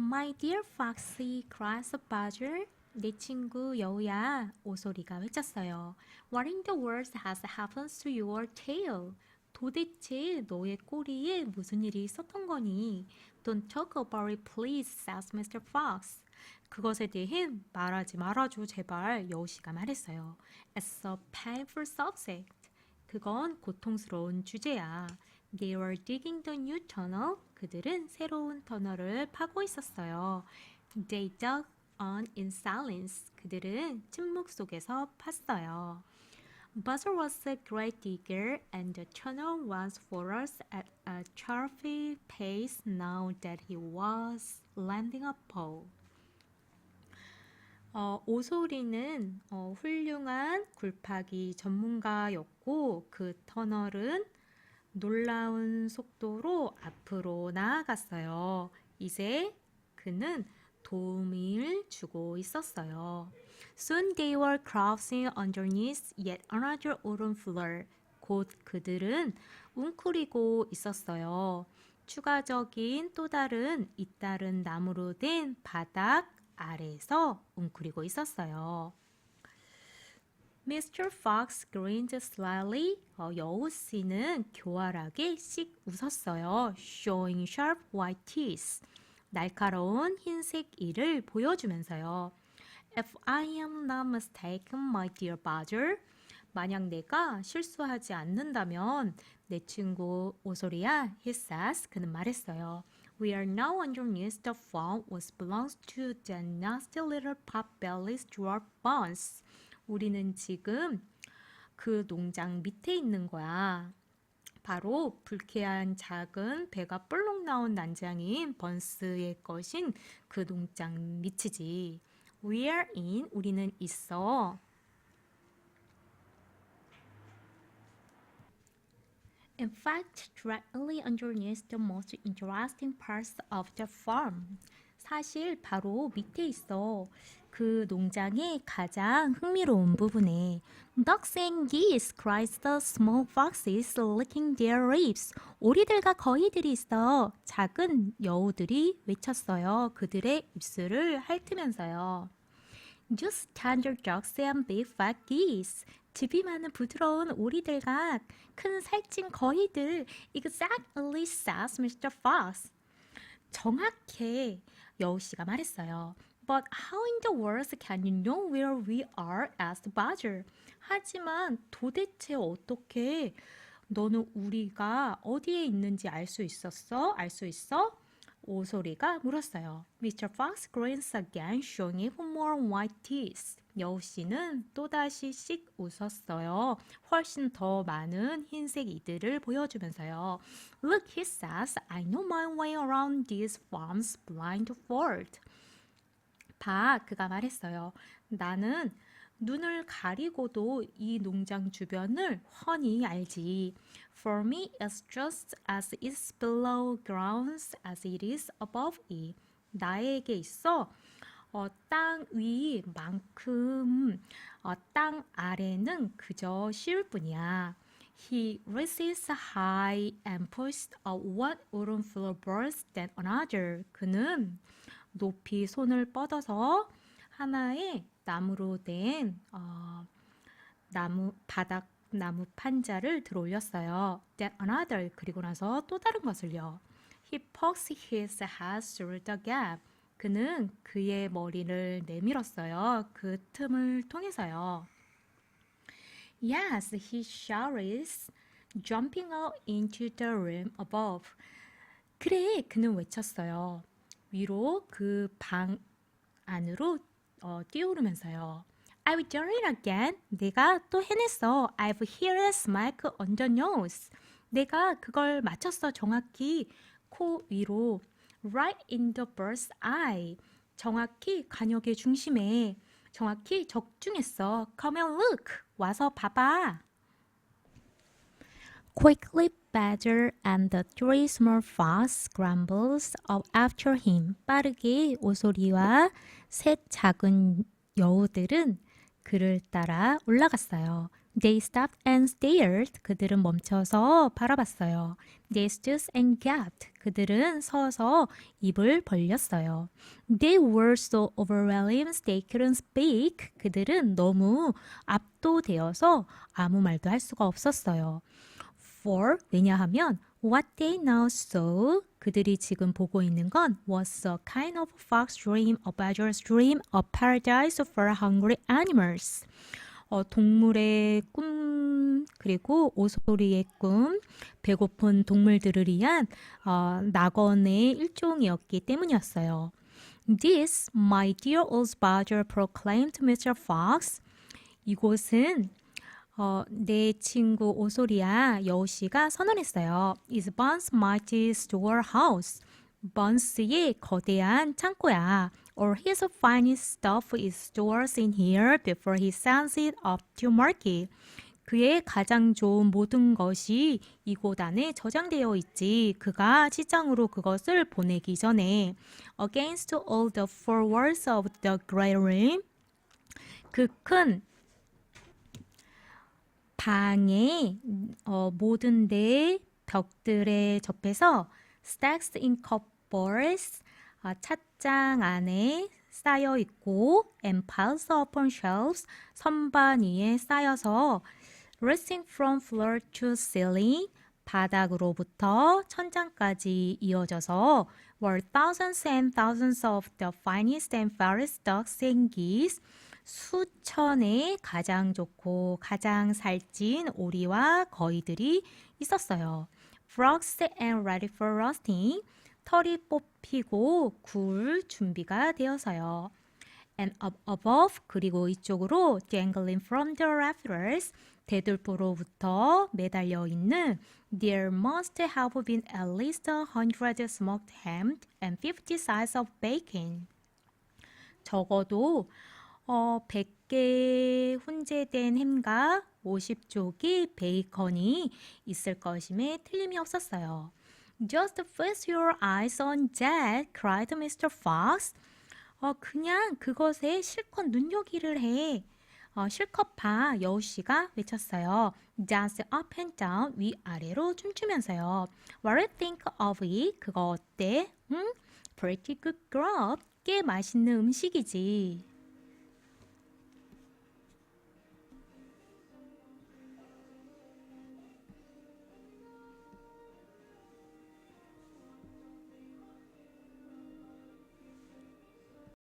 My dear Foxy, badger. 내 친구 여우야, 오소리가 외쳤어요. What in the world has happened to your tail? 도대체 너의 꼬리에 무슨 일이 있었던 거니? Don't talk about it, please, says Mr. Fox. 그것에 대해 말하지 말아줘, 제발, 여우씨가 말했어요. It's a painful subject. 그건 고통스러운 주제야. They were digging the new tunnel. 그들은 새로운 터널을 파고 있었어요. They dug on in silence. 그들은 침묵 속에서 팠어요. Buzzer was a great digger and the tunnel was for us at a terrific pace now that he was landing a pole. 어, 오소리는 어, 훌륭한 굴파기 전문가였고 그 터널은 놀라운 속도로 앞으로 나아갔어요. 이제 그는 도움을 주고 있었어요. Soon they were crossing underneath yet another autumn floor. 곧 그들은 웅크리고 있었어요. 추가적인 또 다른 잇다른 나무로 된 바닥 아래에서 웅크리고 있었어요. Mr. Fox grinned slyly. 어, 여우 씨는 교활하게 씩 웃었어요. Showing sharp white teeth. 날카로운 흰색 이를 보여주면서요. If I am not mistaken, my dear badger. 만약 내가 실수하지 않는다면 내 친구 오소리야, he says. 그는 말했어요. We are now underneath the farm which belongs to the nasty little pot-bellied dwarf buns. 우리는 지금 그 농장 밑에 있는 거야. 바로 불쾌한 작은 배가 볼록 나온 난장인 번스의 것인 그 농장 밑이지. We are in 우리는 있어. In fact, directly underneath the most interesting parts of the farm. 사실 바로 밑에 있어. 그 농장의 가장 흥미로운 부분에 Ducks and geese, cries the small foxes licking their lips. 오리들과 거위들이 있어. 작은 여우들이 외쳤어요. 그들의 입술을 핥으면서요. Just tender ducks and big fat geese. 즙이 많은 부드러운 오리들과 큰 살찐 거위들. Exactly says Mr. Fox. 정확해. 여우 씨가 말했어요. But how in the world can you know where we are? asked Badger. 하지만 도대체 어떻게 너는 우리가 어디에 있는지 알 수 있었어? 알 수 있어? 오소리가 물었어요. Mr. Fox grins again, showing more white teeth. 여우 씨는 또다시 씩 웃었어요. 훨씬 더 많은 흰색 이들을 보여주면서요. Look, he says, I know my way around these farms blindfold. 봐, 그가 말했어요. 나는 눈을 가리고도 이 농장 주변을 훤히 알지. For me, it's just as it's below ground as it is above it. 나에게 있어 어, 땅 위만큼 어, 땅 아래는 그저 쉬울 뿐이야. He raises high and pushed up one wooden floorboards than another. 그는 높이 손을 뻗어서 하나의 나무로 된 어, 나무 바닥 나무 판자를 들어 올렸어요. Then another 그리고 나서 또 다른 것을요. He pokes his head through the gap. 그는 그의 머리를 내밀었어요. 그 틈을 통해서요. Yes, he shouts, jumping out into the room above. 그래, 그는 외쳤어요. 위로 그 방 안으로 어, 뛰어오르면서요. I've done it again. 내가 또 해냈어. I've hit a smack on the nose. 내가 그걸 맞췄어 정확히 코 위로. Right in the bird's eye. 정확히 관역의 중심에. 정확히 적중했어. Come and look. 와서 봐봐. Quickly Badger and the three small fox scrambles up after him. 빠르게 오소리와 셋 작은 여우들은 그를 따라 올라갔어요. They stopped and stared. 그들은 멈춰서 바라봤어요. They stood and gasped. 그들은 서서 입을 벌렸어요. They were so overwhelmed they couldn't speak. 그들은 너무 압도되어서 아무 말도 할 수가 없었어요. For 왜냐하면 what they now saw 그들이 지금 보고 있는 건 was a kind of fox dream, a badger's dream, a paradise for hungry animals. 어, 동물의 꿈 그리고 오소리의 꿈, 배고픈 동물들을 위한 어, 낙원의 일종이었기 때문이었어요. This, my dear old badger proclaimed Mr. Fox. 이곳은 어, 내 친구 오소리야 여우 씨가 선언했어요. is Bun's mighty storehouse. 번스의 거대한 창고야. Or his finest stuff is stored in here before he sends it up to market. 그의 가장 좋은 모든 것이 이곳 안에 저장되어 있지. 그가 시장으로 그것을 보내기 전에. Against all the four walls of the great room. 그큰 방의 어, 모든 데 벽들에 접해서 stacks in cupboards 어, 찻장 안에 쌓여 있고 and piles upon shelves 선반 위에 쌓여서 resting from floor to ceiling 바닥으로부터 천장까지 이어져서 were thousands and thousands of the finest and fairest ducks and geese 수천의 가장 좋고 가장 살찐 오리와 거위들이 있었어요. Frogs and ready for roasting. 털이 뽑히고 구울 준비가 되어서요. And up above 그리고 이쪽으로 dangling from the rafters 대들보로부터 매달려 있는 There must have been at least a hundred smoked ham and fifty sides of bacon. 적어도 어, 100개 훈제된 햄과 50쪽의 베이컨이 있을 것임에 틀림이 없었어요. Just fix your eyes on that, cried Mr. Fox. 어, 그냥 그것에 실컷 눈여기를 해. 어, 실컷 봐, 여우씨가 외쳤어요. Dance up and down, 위아래로 춤추면서요. What do you think of it? 그거 어때? 응? Pretty good grub. 꽤 맛있는 음식이지.